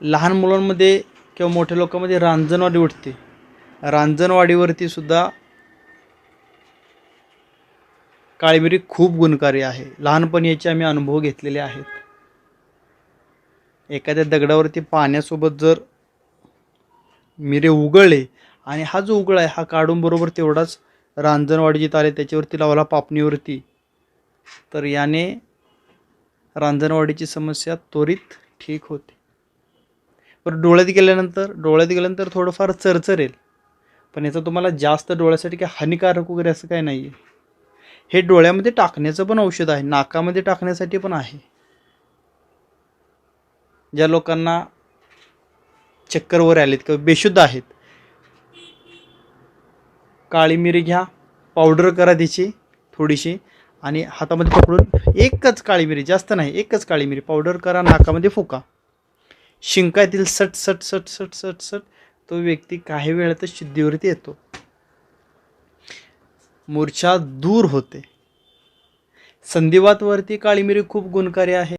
लहान मुलांमध्ये किंवा मोठ्या लोकांमध्ये रांजणवाडी उठते. रांजणवाडीवरती सुद्धा काळीमिरी खूप गुणकारी आहे. लहानपणी याचे आम्ही अनुभव घेतलेले आहेत. एखाद्या दगडावरती पाण्यासोबत जर मिरे उगळले आणि हा जो उगळ आहे हा काढून बरोबर तेवढाच रांजणवाडी जिथं आले त्याच्यावरती लावला पापणीवरती तर याने रांजणवाडीची समस्या त्वरित ठीक होते. बरं डोळ्यात गेल्यानंतर डोळ्यात गेल्यानंतर थोडंफार चरचरेल. पण याचा तुम्हाला जास्त डोळ्यासाठी काही हानिकारक वगैरे असं काही नाही आहे हे डोळ्यामध्ये टाकण्याचं पण औषध आहे नाकामध्ये टाकण्यासाठी पण आहे. ज्या लोकांना चक्कर वर आलेत किंवा बेशुद्ध आहेत काळी मिरी घ्या पावडर करा तिची थोडीशी. आणि हातामध्ये पकडून एकच काळी मिरी जास्त नाही एकच काळी मिरी पावडर करा नाकामध्ये फुका. शिंका येतील सट सट सट सट सट सट तो व्यक्ती काही वेळातच शुद्धीवरती येतो. मूर्छा दूर होते. संधिवातवरती काळी मिरी खूप गुणकारी आहे.